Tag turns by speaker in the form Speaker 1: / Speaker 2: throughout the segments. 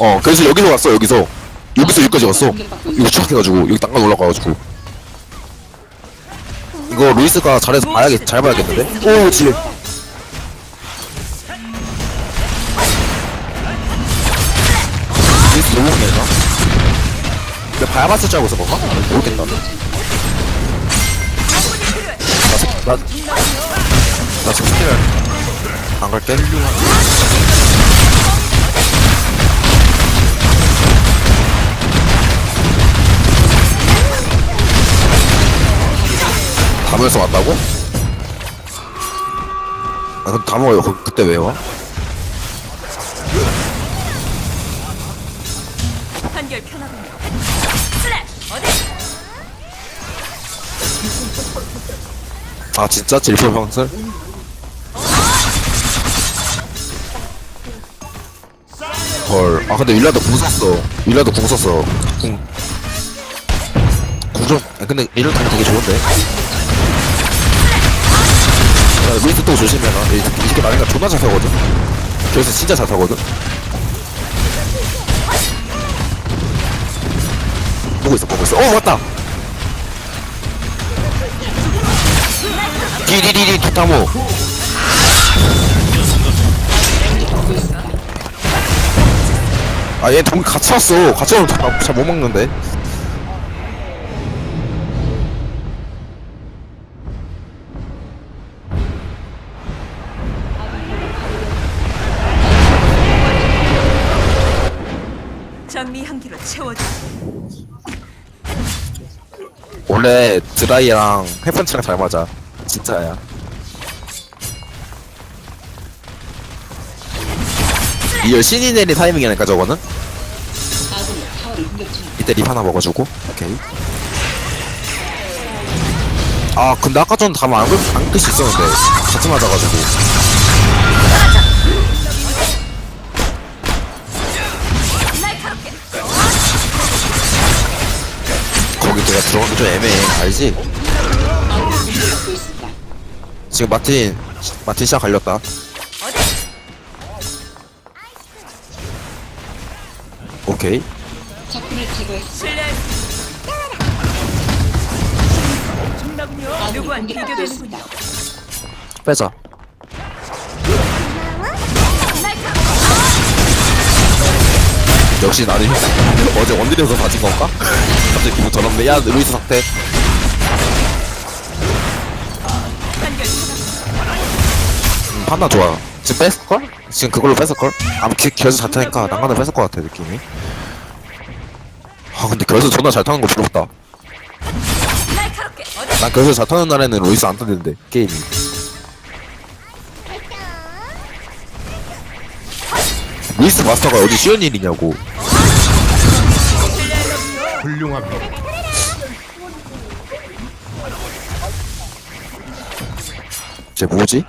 Speaker 1: 어 그래서 여기서 왔어 여기서. 여기서 여기까지 왔어. 이거 추락해가지고 여기 땅가 올라가가지고. 이거 루이스가 잘해서 봐야겠 잘 봐야겠는데? 오 지뢰 루이스 너무 못내나 근데 봐야 봤을 줄 알고 있어 뭔가 모르겠다. 나, 나, 나 지금 스킬을 안 갈게 담에서 왔다고? 아 그럼 담먹어요 그, 그때 왜 와?
Speaker 2: 한결 편하군요. 슬랩 어디?
Speaker 1: 아 진짜? 질풍 형슬? 헐. 아 근데 윌라도 궁 썼어. 윌라도 궁 썼어. 궁. 궁 좀. 아, 근데 이런 타임 되게 좋은데. 야, 루이스 또 조심해라. 이, 이 새끼 나니까 존나 잘 타거든. 그래서 진짜 잘 타거든. 보고 있어, 보고 있어. 어, 왔다! 디디디디 투타모. 아, 얘 동 같이 왔어. 같이 오면 잘못 먹는데.
Speaker 2: 장미 향기로 채워줘.
Speaker 1: 원래 드라이랑 해펀치랑 잘 맞아. 진짜야. 리얼 신이 내린 타이밍이니까 저거는. 이때 립 하나 먹어주고. 오케이. 아 근데 아까 전 담을 안, 긁- 안 끌수 있었는데 같이 맞아가지고 내가 들어가기 좀 애매해 알지? 지금 마틴 마틴 시작 갈렸다? 오케이
Speaker 2: 누구한 비교되는군요.
Speaker 1: 빼자 역시 나는 어제 원딜에서 다진 건가? 갑자기 기분 더럽네 야 루이스
Speaker 2: 한결
Speaker 1: 음, 판단 좋아 지금 뺐을걸? 지금 그걸로 뺐을걸? 아마 기, 결승 잘 타니까 난간을 뺐을 것 같아 느낌이 아 근데 결승 존나 잘 타는 거 부럽다? 난 결승 잘 타는 날에는 루이스 안 타는데 게임이 루이스 마스터가 어디 쉬운 일이냐고
Speaker 3: 훌륭합니다.
Speaker 1: 쟤 뭐지?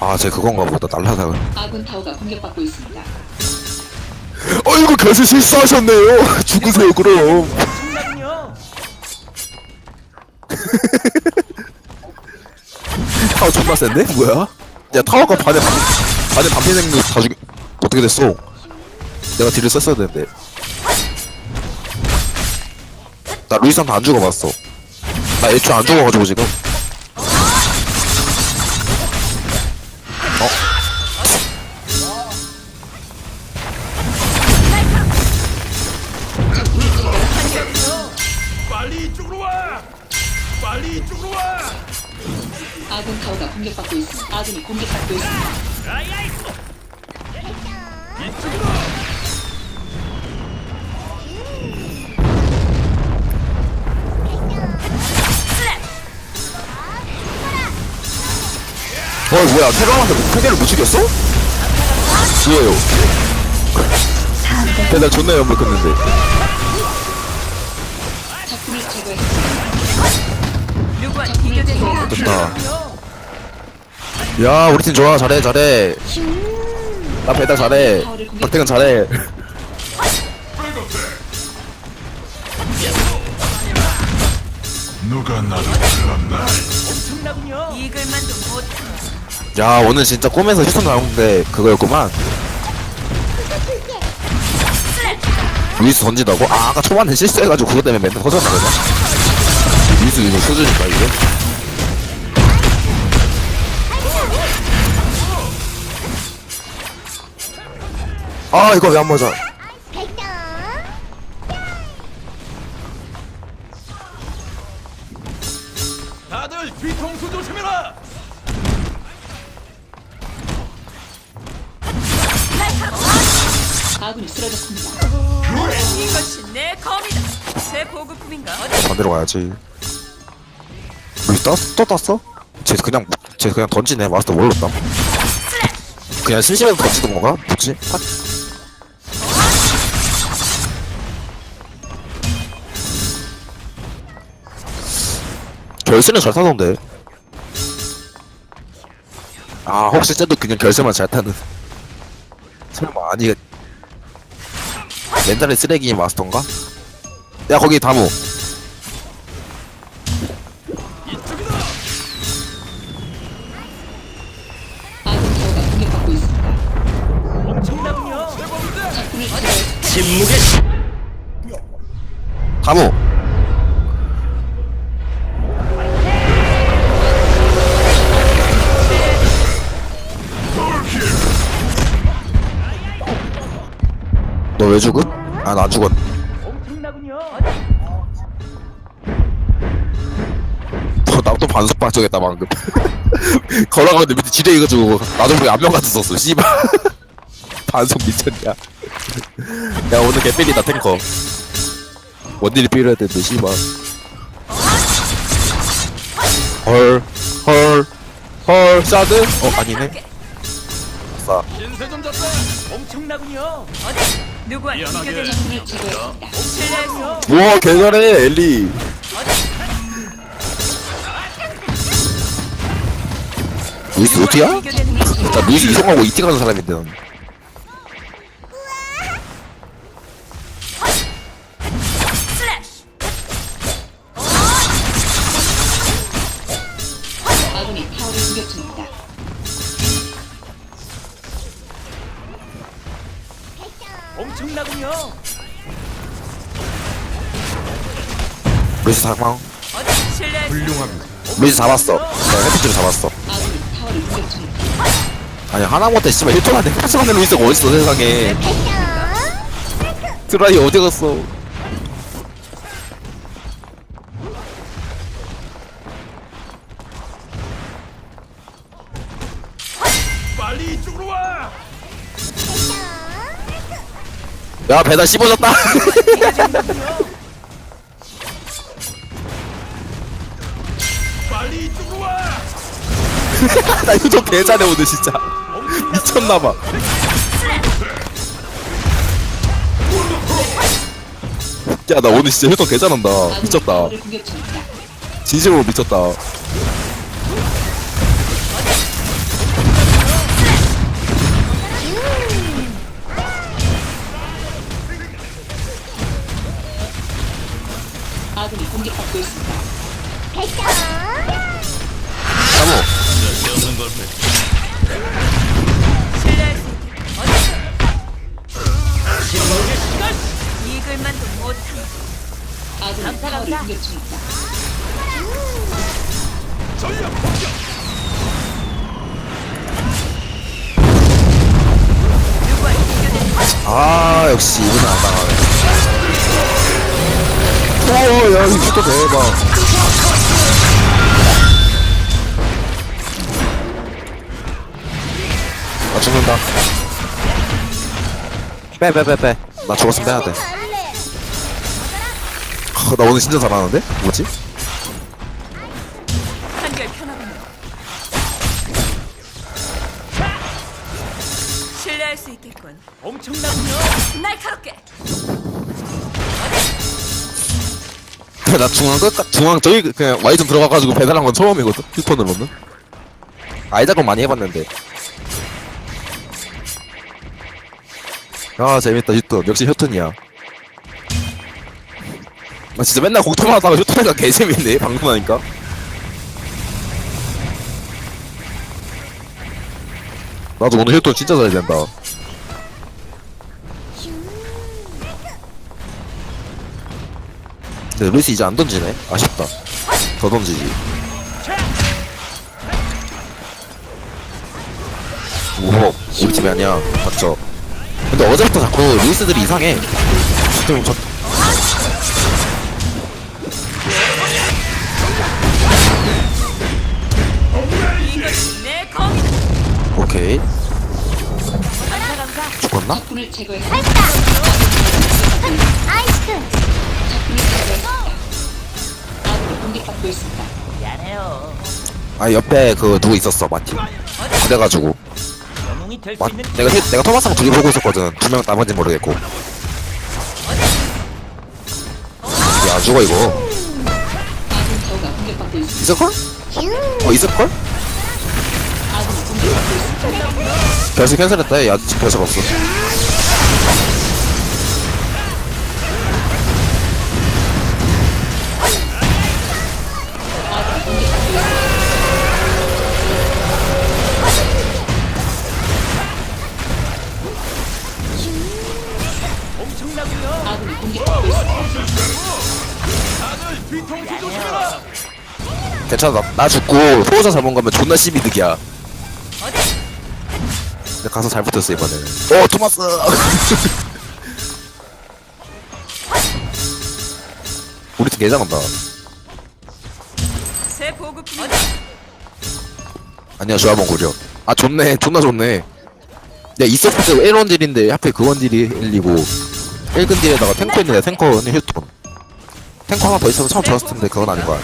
Speaker 1: 아, 쟤 그건가 보다. 날라다가.
Speaker 4: 아군 타워가 공격받고 있습니다.
Speaker 1: 어이구, 결승 실수하셨네요. 죽으세요, 그럼. 타워 존나 센데? 뭐야? 야, 타워가 반에 반, 반에 반피 생다 죽, 어떻게 됐어? 내가 딜을 썼어야 되는데. 나 루이스한테 안 죽어봤어. 나 애초에 안 죽어가지고 지금. 어 뭐야 태강한테 패대를 못 죽였어? 뭐예요? 배달 존나 연막했는데. 됐다 야 우리 팀 좋아 잘해 잘해 나 배달 잘해 박태근 잘해
Speaker 3: 누가 나를 불렀나?
Speaker 2: 이글만도 못하는
Speaker 1: 야 오늘 진짜 꿈에서 휴선 나온게 그거였구만. 위스 던진다고? 아 아까 초반에 실수해가지고 그거 때문에 맨날 터졌나 보다 루이스 이거 써주니까 이게 아 이거 왜 안 맞아? 루이스 땄, 또 땄어? 쟤 그냥 쟤 그냥 던지네 마스터 몰랐다 그냥 심심해서 던지던 건가? 뭐지? 아, 결승은 잘 타던데 아 혹시 쟤도 그냥 결승만 잘 타는 설마 아니 멘탈의 쓰레기 마스터인가? 야 거기 다무 다무. 너왜 죽음? 아 나 죽었
Speaker 3: 엄청나군요.
Speaker 1: 나또 반속 발정했다 방금. 걸어가는데 밑에 지뢰 해가지고 나도 모르게 안면 같은 썼어 씨발. 반속 미쳤냐. 야 오늘 개필이다 탱커 원딜이 필요해야 되는데 씨발 헐헐 헐 사드? 어 아니네 아싸.
Speaker 3: 엄청나군요.
Speaker 2: 어디? 누구와
Speaker 3: 미안하게.
Speaker 2: 비교되는 수 없-
Speaker 1: 우와 개 잘해 엘리 루이스 어디야?
Speaker 2: 비교되는
Speaker 1: 나 루이스 이성하고 이티 가는 사람인데 난
Speaker 4: 아군이 타워를 공격 중입니다.
Speaker 3: 엄청나군요.
Speaker 1: 루이스 사망
Speaker 2: 어디?
Speaker 3: 훌륭합니다.
Speaker 1: 루이스 잡았어 내가 헤드트를 잡았어
Speaker 4: 아군이 타워를 공격 중입니다.
Speaker 1: 아니 하나못해 씨발 힐통한테 패스하는 루이스가 어딨어 세상에 드라이 어디 갔어 야 배달 씹어졌다
Speaker 3: 빨리 이쪽으로 와.
Speaker 1: 나 휴전 개잘해 오늘 진짜 미쳤나봐 야 나 오늘 진짜 휴전 개잘한다 미쳤다. 진심으로 미쳤다 역시 이분은 안 당하네. 오야 이거 진짜 대박. 나 죽는다. 빼 빼 빼 빼. 나 죽었으면 빼야돼. 아, 나 오늘 진짜 잘하는데? 뭐지?
Speaker 3: 나
Speaker 1: 중앙 끝 중앙 저기 그냥 와이전 들어가가지고 배달한 건 처음이거든? 휴톤으로는? 아이작은 많이 해봤는데. 아 재밌다 휴톤. 역시 휴톤이야. 나 진짜 맨날 공통만 하다가 휴톤이가 개재밌네 방송하니까. 나도 오늘 휴톤 진짜 잘 된다 근데 루이스 이제 안 던지네. 아쉽다. 더 던지지. 우와 우리 팀이 아니야. 맞죠? 근데 어제부터 자꾸 루이스들이 이상해. 지금 저. 오케이. 죽었나?
Speaker 5: 아이스크
Speaker 4: 아군이 공격받고 있습니다.
Speaker 1: 아 옆에 그 누구 있었어 마틴 그래가지고 마, 내가 세- 내가 토마스랑 둘이 보고 있었거든 두명 나머지 모르겠고 야 죽어 이거. 있을걸? 어 있을걸?
Speaker 4: 있습니다.
Speaker 1: 결승 캔슬했다 야 결승 없어
Speaker 4: 아군이 공격받고.
Speaker 1: 괜찮아 나, 나 죽고 소호자 잘못 가면 존나 시비득이야. 근데 가서 잘 붙었어 이번에는 어 토마스! 우리 팀 개잘한다.
Speaker 2: 새 보급품이다.
Speaker 1: 아니야 조합원 구려. 아 좋네. 존나 좋네. 야 이서프트 1원 딜인데 하필 그원 딜이 1이고 1근 딜에다가 탱커 있는데 탱커는 휴톤 탱커 하나 더 있어서 처음 좋았을 텐데 그건 아닌 거야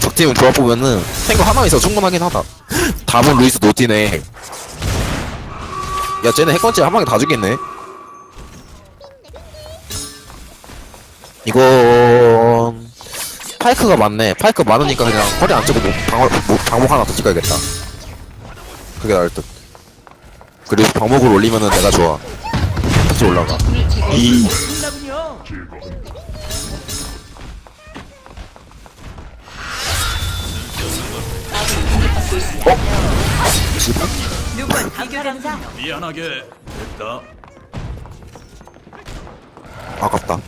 Speaker 1: 적팀은 조합 보면은 탱커 하나 있어 충분하긴 하다. 답은 루이스 노티네. 야 쟤네 핵건지 한 방에 다 죽겠네. 이건 파이크가 많네. 파이크 많으니까 그냥 허리 안 찌고 뭐 방어, 뭐 방목 하나 더 찍어야겠다. 그게 나을 듯. 그리고 방목을 올리면은 내가 좋아 같이 올라가. 이. 씨발?
Speaker 2: 누군 자.
Speaker 3: 미안하게 됐다.
Speaker 1: 아깝다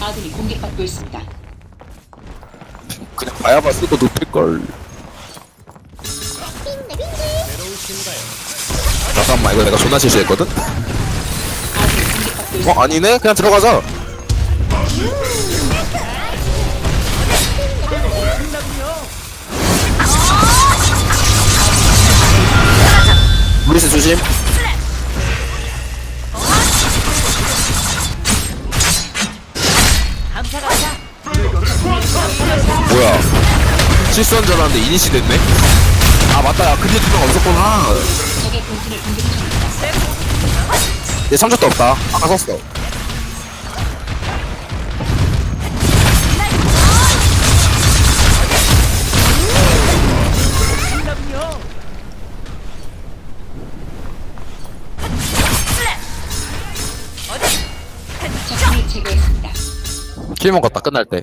Speaker 4: 아군이 공격받고 있습니다.
Speaker 1: 그냥 바야바 쓰고 높일걸 잠깐만 이거 내가 존나 실수했거든? 어 아니네? 그냥 들어가자 루이스 조심 뭐야 실수한 줄 알았는데 이니시 됐네? 아 맞다 야 근데 두명 없었구나 얘 3족도 없다. 아까 썼어. 킬 먹었다 끝날 때.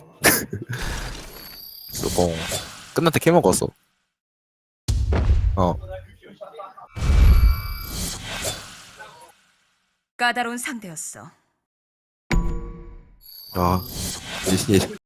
Speaker 1: 수봉 끝날 때 킬 먹었어. 어
Speaker 2: 까다로운 상대였어.
Speaker 1: 아, 이, 이,